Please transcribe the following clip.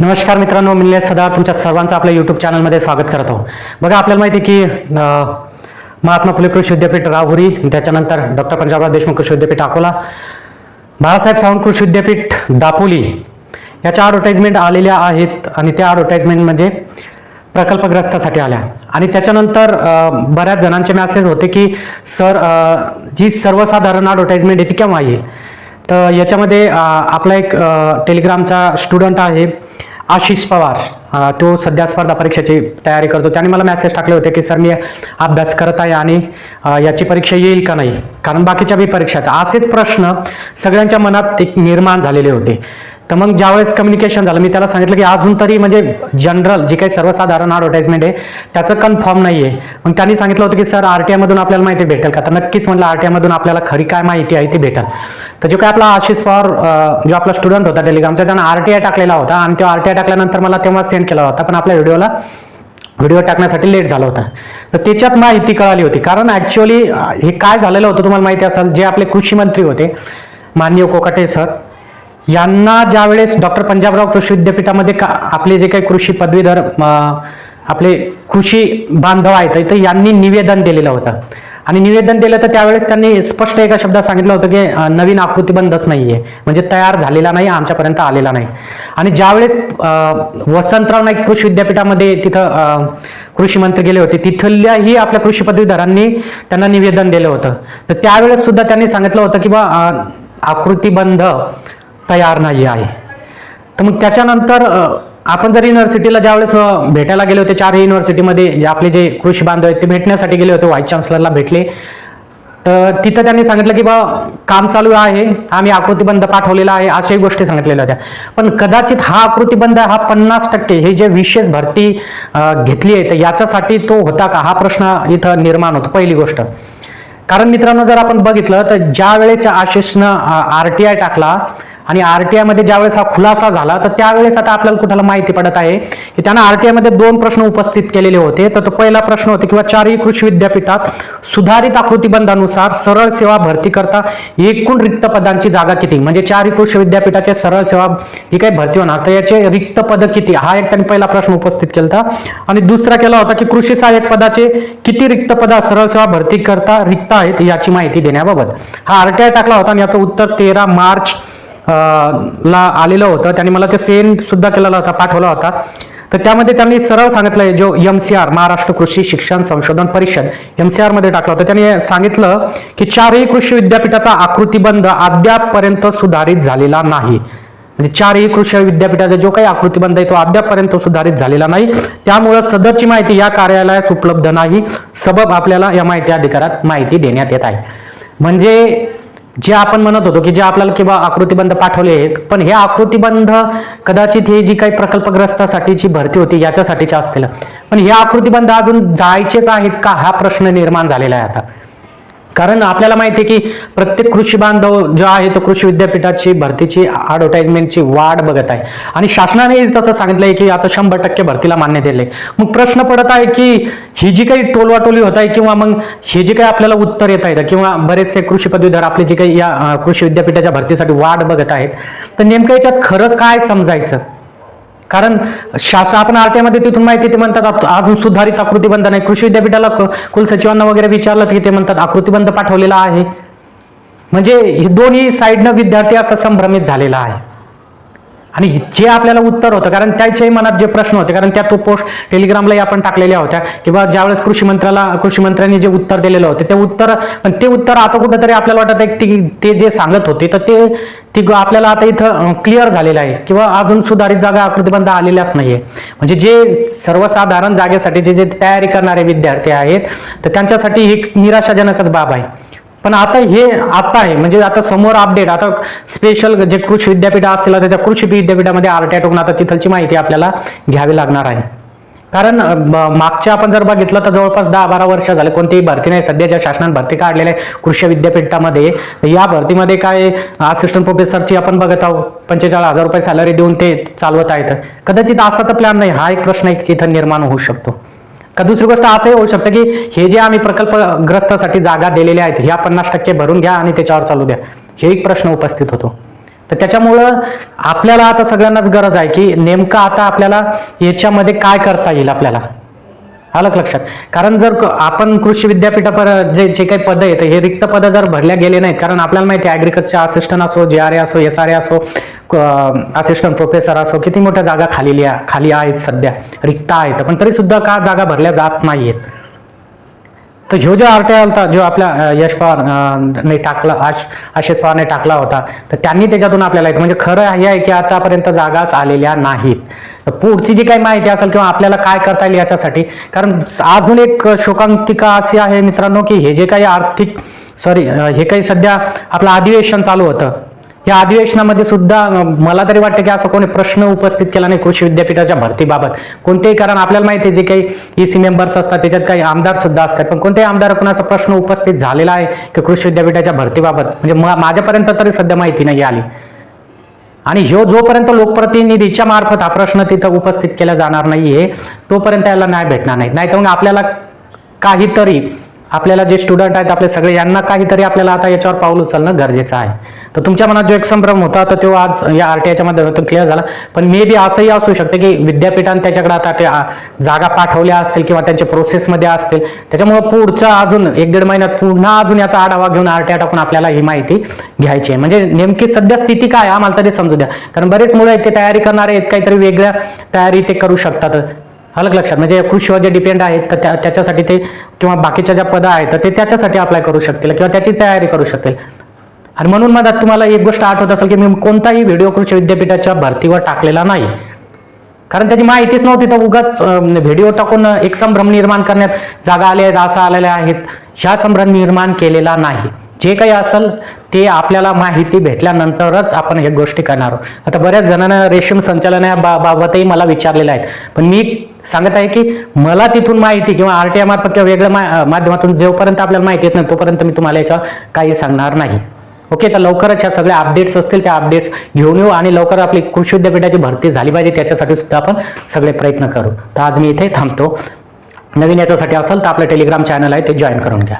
नमस्कार मित्रांनो मी सदा तुमच्या सर्वांचं आपल्या यूट्यूब चॅनलमध्ये स्वागत करत आहोत. बघा आपल्याला माहिती आहे की महात्मा फुले कृषी विद्यापीठ राहुरी त्याच्यानंतर डॉक्टर पंजाबराव देशमुख कृषी विद्यापीठ अकोला बाळासाहेब सावंत कृषी विद्यापीठ दापोली याच्या ॲडव्हर्टाईजमेंट आलेल्या आहेत आणि त्या ॲडव्हर्टाईजमेंट म्हणजे प्रकल्पग्रस्तासाठी आल्या. आणि त्याच्यानंतर बऱ्याच जणांचे मॅसेज होते की सर जी सर्वसाधारण ॲडव्हर्टाईजमेंट आहे ती केव्हा येईल? तर याच्यामध्ये आपला एक टेलिग्रामचा स्टुडंट आहे आशिष पवार. तो सध्या स्पर्धा परीक्षेची तयारी करतो. त्याने मला मेसेज टाकले होते की सर मी अभ्यास करत आहे आणि याची परीक्षा येईल का नाही? कारण बाकीच्या बी परीक्षाचा असेच प्रश्न सगळ्यांच्या मनात एक निर्माण झालेले होते. तर मग ज्यावेळेस कम्युनिकेशन झालं मी त्याला सांगितलं की अजून तरी म्हणजे जनरल जे काही सर्वसाधारण ॲडव्हर्टाइजमेंट आहे त्याचं कन्फर्म नाही आहे मग त्यांनी सांगितलं होतं की सर आर टी आयमधून आपल्याला माहिती भेटेल का? तर नक्कीच म्हटलं आर टी आयमधून आपल्याला खरी काय माहिती आहे ती भेटेल. तर जो काय आपला आशिष पवार जो आपला स्टुडंट होता टेलिग्रामचा त्यानं आर टी आय टाकलेला होता आणि तो आर टी आय टाकल्यानंतर मला तेव्हा सेंड केला होता. पण आपल्या व्हिडिओला व्हिडिओ टाकण्यासाठी लेट झाला होता. तर त्याच्यात माहिती कळाली होती. कारण ॲक्च्युअली हे काय झालेलं होतं तुम्हाला माहिती असेल जे आपले कृषी मंत्री होते माननीय कोकाटे सर यांना ज्यावेळेस डॉक्टर पंजाबराव कृषी विद्यापीठामध्ये का आपले जे काही कृषी पदवीधर आपले कृषी बांधव आहेत तर यांनी निवेदन दिलेलं होतं. आणि निवेदन दिलं तर त्यावेळेस त्यांनी स्पष्ट एका शब्दात सांगितलं होतं की नवीन आकृतीबंधच नाही आहे म्हणजे तयार झालेला नाही आमच्यापर्यंत आलेला नाही. आणि ज्यावेळेस वसंतराव नाईक कृषी विद्यापीठामध्ये तिथं कृषी मंत्री गेले होते तिथल्याही आपल्या कृषी पदवीधरांनी त्यांना निवेदन दिलं होतं. तर त्यावेळेस सुद्धा त्यांनी सांगितलं होतं की बा आकृतीबंध तयार नाही आहे. तर मग त्याच्यानंतर आपण जर युनिव्हर्सिटीला ज्यावेळेस भेटायला गेले होते चार युनिव्हर्सिटीमध्ये जे आपले जे कृषी बांधव आहेत ते भेटण्यासाठी गेले होते व्हाईस चान्सलरला भेटले. तर तिथं त्यांनी सांगितलं की बा काम चालू आहे आम्ही आकृतीबंध पाठवलेला आहे अशाही गोष्टी सांगितलेल्या होत्या. पण कदाचित हा आकृतीबंध हा पन्नास टक्के हे जे विशेष भरती घेतली आहे तर याच्यासाठी तो होता का? हा प्रश्न इथं निर्माण होतो पहिली गोष्ट. कारण मित्रांनो जर आपण बघितलं तर ज्या वेळेस आशिषनं आर टी आय टाकला आणि आर टी आयमध्ये ज्यावेळेस हा खुलासा झाला तर त्यावेळेस आता आपल्याला कुठला माहिती पडत आहे की त्यांना आर टी आयमध्ये दोन प्रश्न उपस्थित केलेले होते. तर तो पहिला प्रश्न होता किंवा चारही कृषी विद्यापीठात सुधारित आकृतीबंधानुसार सरळ सेवा भरती करता एकूण रिक्त पदांची जागा किती? म्हणजे चारही कृषी विद्यापीठाचे सरळ सेवा जी काही भरती होणार तर याचे रिक्त पद किती? हा एक त्यांनी पहिला प्रश्न उपस्थित केला होता आणि दुसरा केला होता की कृषी सहाय्यक पदाचे किती रिक्त पदा सरळ सेवा भरती करता रिक्त आहेत याची माहिती देण्याबाबत. हा आर टी आय टाकला होता आणि याचं उत्तर तेरा मार्च ला आलेलं होतं. त्यांनी मला ते सेंड सुद्धा केलेला होता पाठवला होता. तर त्यामध्ये त्यांनी सरळ सांगितलंय जो एम सी आर महाराष्ट्र कृषी शिक्षण संशोधन परिषद एम सी आरमध्ये टाकलं होतं. त्यांनी सांगितलं की चारही कृषी विद्यापीठाचा आकृतीबंध अद्यापपर्यंत सुधारित झालेला नाही. म्हणजे चारही कृषी विद्यापीठाचा जो काही आकृतीबंध आहे तो अद्यापपर्यंत सुधारित झालेला नाही. त्यामुळं सदरची माहिती या कार्यालयास उपलब्ध नाही. सबब आपल्याला या माहिती अधिकारात माहिती देण्यात येत आहे. म्हणजे जे आपण म्हणत होतो की जे आपल्याला किंवा आकृतीबंध पाठवले आहेत पण हे आकृतीबंध कदाचित हे जी काही प्रकल्पग्रस्तासाठीची भरती होती याच्यासाठीच्या असतील. पण हे आकृतीबंध अजून जायचेच आहेत का? हा प्रश्न निर्माण झालेला आहे आता. कारण आपल्याला माहिती आहे की प्रत्येक कृषी बांधव जो आहे तो कृषी विद्यापीठाची भरतीची ॲडव्हर्टाइजमेंटची वाढ बघत आहे. आणि शासनाने तसं सांगितलंय की आता शंभर टक्के भरतीला मान्य दिले मग प्रश्न पडत आहे की ही जी काही टोलवाटोली होत आहे किंवा मग हे जे काही आपल्याला उत्तर येत आहेत किंवा बरेचसे कृषी पदवीधर आपले जे काही या कृषी विद्यापीठाच्या भरतीसाठी वाढ बघत आहेत तर नेमकं याच्यात खरं काय समजायचं? कारण शासन आपण आरटीआयमध्ये तिथून माहिती ते म्हणतात अजून सुधारित आकृतीबंध नाही. कृषी विद्यापीठाला कुलसचिवांना वगैरे विचारलं की ते म्हणतात आकृतीबंध पाठवलेला आहे. म्हणजे हे दोन्ही साईडनं विद्यार्थी असा संभ्रमित झालेला आहे. आणि जे आपल्याला उत्तर होतं. कारण त्याच्याही मनात जे प्रश्न होते कारण त्या तो पोस्ट टेलिग्रामलाही आपण टाकलेल्या होत्या. किंवा ज्यावेळेस कृषी मंत्र्याला कृषी मंत्र्यांनी जे उत्तर दिलेलं होते ते उत्तर पण ते उत्तर आता कुठेतरी आपल्याला वाटत आहे की ते जे सांगत होते तर ते ती ग- आपल्याला आता इथं क्लिअर झालेलं आहे. किंवा अजून सुधारित जागा आकृतीबंध आलेल्याच नाहीये. म्हणजे जे सर्वसाधारण जागेसाठी जे जे तयारी करणारे विद्यार्थी आहेत तर त्यांच्यासाठी ही एक निराशाजनकच बाब आहे. पण आता हे आता आहे. म्हणजे आता समोर अपडेट आता स्पेशल जे कृषी विद्यापीठ असतील त्या कृषी विद्यापीठामध्ये आरटीआय टोकून आता तिथलची माहिती आपल्याला घ्यावी लागणार आहे. कारण मागच्या आपण जर बघितलं तर जवळपास दहा बारा वर्ष झाले कोणतीही भरती नाही. सध्याच्या शासनाने भरती काढलेल्या आहे कृषी विद्यापीठामध्ये. या भरतीमध्ये काय असिस्टंट प्रोफेसरची आपण बघत आहोत. पंचेचाळीस हजार रुपये सॅलरी देऊन ते चालवत आहेत. कदाचित असा तर प्लॅन नाही. हा एक प्रश्न एक इथं निर्माण होऊ शकतो. का दुसरी गोष्ट असंही होऊ शकतं की हे जे आम्ही प्रकल्पग्रस्तासाठी जागा दिलेल्या आहेत ह्या पन्नास टक्के भरून घ्या आणि त्याच्यावर चालू द्या. हे एक प्रश्न उपस्थित होतो. तर त्याच्यामुळं आपल्याला आता सगळ्यांनाच गरज आहे की नेमकं आता आपल्याला याच्यामध्ये काय करता येईल आपल्याला? आलं का लक्षात? कारण जर आपण कृषी विद्यापीठापर जे जे काही पदं आहेत हे रिक्त पदं जर भरल्या गेले नाहीत कारण आपल्याला माहिती आहे ॲग्रिकल्चर असिस्टंट असो जे आर ए असो एस आर ए असो असिस्टंट प्रोफेसर असो किती मोठ्या जागा खाली खाली आहेत सध्या. रिक्त आहेत. पण तरी सुद्धा का जागा भरल्या जात नाहीयेत? तर ह्यो जो आर टी आय होता जो आपल्या यश पवार ने टाकला आश आशिष पवारने टाकला होता तर त्यांनी त्याच्यातून आपल्याला एक- म्हणजे खरं हे आहे की आतापर्यंत जागाच आलेल्या नाहीत. तर पुढची जी काही माहिती असेल किंवा आपल्याला काय करता येईल याच्यासाठी कारण अजून एक शोकांतिका अशी आहे मित्रांनो की हे जे काही आर्थिक सॉरी हे काही सध्या आपलं अधिवेशन चालू होतं या अधिवेशनामध्ये सुद्धा मला तरी वाटतं की असं कोणी प्रश्न उपस्थित केला नाही कृषी विद्यापीठाच्या भरतीबाबत. कोणतेही कारण आपल्याला माहिती आहे जे काही ई सी मेंबर्स असतात त्याच्यात काही आमदार सुद्धा असतात. पण कोणत्याही आमदाराकडून असा प्रश्न उपस्थित झालेला आहे की कृषी विद्यापीठाच्या भरतीबाबत? म्हणजे माझ्यापर्यंत तरी सध्या माहिती नाही आली. आणि ह्यो जोपर्यंत लोकप्रतिनिधीच्या मार्फत हा प्रश्न तिथं उपस्थित केला जाणार नाहीये तोपर्यंत याला न्याय भेटणार नाही. नाही तर मग आपल्याला काहीतरी आपल्याला जे स्टुडंट आहेत आपले सगळे यांना काहीतरी आपल्याला आता याच्यावर पाऊल उचलणं गरजेचं आहे. तर तुमच्या मनात जो एक संभ्रम होता तर तो आज या आर टी आयच्या माध्यमातून क्लिअर झाला. पण मे बी असंही असू शकतं की विद्यापीठाने त्याच्याकडे आता त्या जागा पाठवल्या असतील किंवा त्यांच्या प्रोसेसमध्ये असतील. त्याच्यामुळे पुढच्या अजून एक दीड महिन्यात पुन्हा अजून याचा आढावा घेऊन आर टी आय टाकून आपल्याला ही माहिती घ्यायची आहे. म्हणजे नेमकी सध्या स्थिती काय आम्हाला तरी समजू द्या. कारण बरेच मुलं आहेत ते तयारी करणारे आहेत काहीतरी वेगळ्या तयारी ते करू शकतात. अलग लक्षात. म्हणजे कृषीवर जे डिपेंड आहेत तर त्या त्याच्यासाठी ते किंवा बाकीच्या ज्या पदं आहेत तर ते त्याच्यासाठी अप्लाय करू शकतील किंवा त्याची तयारी करू शकतील. आणि म्हणून मला तुम्हाला एक गोष्ट आठवत असेल की मी कोणताही व्हिडिओ कृषी विद्यापीठाच्या भरतीवर टाकलेला नाही. कारण त्याची माहितीच नव्हती तर उगाच व्हिडिओ टाकून एक संभ्रम निर्माण करण्यात जागा आल्या आहेत असं आलेल्या आहेत. ह्या संभ्रम निर्माण केलेला नाही. जे काही असेल ते आपल्याला माहिती भेटल्यानंतरच आपण हे गोष्टी करणार आहोत. आता बऱ्याच जणांना रेशीम संचालना बाबतही मला विचारलेलं आहे पण मी सांगत आहे की मला तिथून माहिती किंवा आर टी आय मार्फत किंवा वेगळ्या मा- माध्यमातून जोपर्यंत आपल्याला माहिती येत नाही तोपर्यंत मी तुम्हाला याच्यावर काही सांगणार नाही. ओके तर लवकरच ह्या सगळ्या अपडेट्स असतील त्या अपडेट्स घेऊन येऊ आणि लवकर आपली कृषी विद्यापीठाची भरती झाली पाहिजे त्याच्यासाठी सुद्धा आपण सगळे प्रयत्न करू. तर आज मी इथे थांबतो. नवीन याच्यासाठी असेल तर आपलं टेलिग्राम चॅनल आहे ते जॉईन करून घ्या.